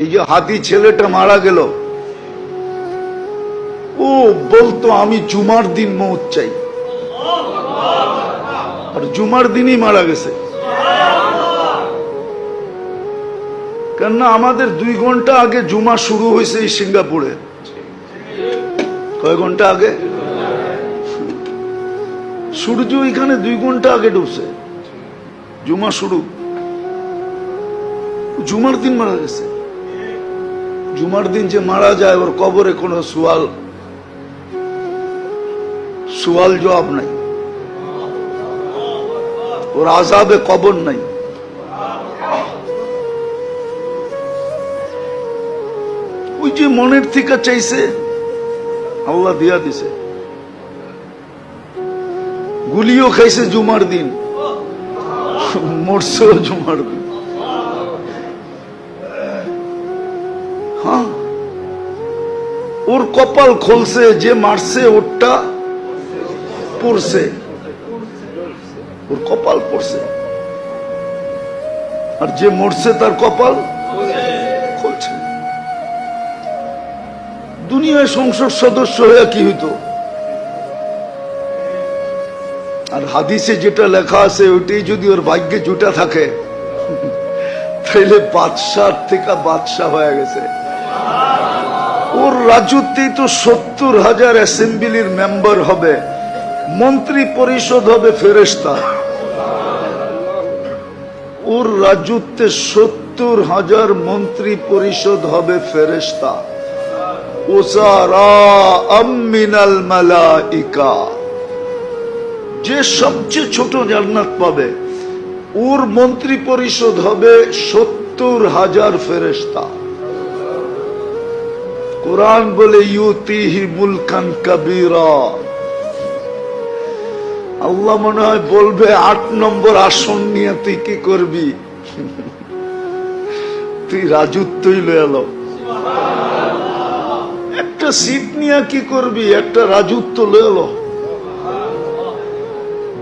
এই যে হাতি ছেলেটা মারা গেল, ও বলতো আমি জুমার দিন মৌত চাই। আর জুমার দিনই মারা গেছে। কেননা আমাদের দুই ঘণ্টা আগে জুমা শুরু হয়েছে এই সিঙ্গাপুরে। কয় ঘণ্টা আগে? সূর্য এখানে দুই ঘণ্টা আগে ডুবছে। জুমা শুরু। জুমার দিন মারা গেছে। জুমার দিন যে মারা যায়, ওর কবরে কোনো সুয়াল সুয়াল জবাব নাই। ওর আজাবে কবর নাই। ওই যে মনের থেকে চাইছে, আল্লাহ দিয়া দিছে। গুলিও খাইছে জুমার দিন, মরছেও জুমার দিন। হ্যাঁ। ওর কপাল খুলছে, যে মারছে, ওরটা পড়ছে। ওর কপাল পড়ছে। আর যে মরছে, তার কপাল খুলছে। দুনিয়ায় সংসদ সদস্য হয়ে কি হইতো? আর হাদিসে যেটা লেখা আছে, ওইটাই যদি ওর ভাগ্যে জুটা থাকে, তাইলে বাদশাহ থেকে বাদশাহ হয়ে গেছে। ওর রাজত্বেই তো সত্তর হাজার অ্যাসেম্বলির মেম্বার হবে। মন্ত্রী পরিষদ হবে ফেরেস্তা ওর রাজত্বে সত্তর হাজার মন্ত্রী পরিষদ হবে ফেরেস্তা যে সবচেয়ে ছোট জান্নাত পাবে, ওর মন্ত্রী পরিষদ হবে সত্তর হাজার ফেরেস্তা কোরআন বলে, ইউতিহি মুলকান কবিরা। আল্লাহ মনে হয় বলবে, আট নম্বর আসন নিয়ে তুই কি করবি? তুই রাজত্বই লয়ে এলো। একটা সিট নিয়ে কি করবি? একটা রাজত্ব লয়ে এলো।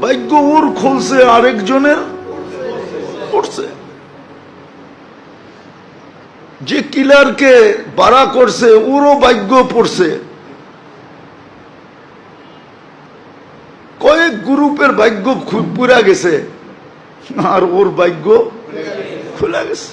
ভাগ্য ওর খুলছে, আরেকজনের পড়ছে। যে কিলারকে বাড়া করছে, ওরও ভাগ্য পড়ছে। কয়েক গ্রুপের ভাগ্য পুরা গেছে, আর ওর ভাগ্য খোলা গেছে।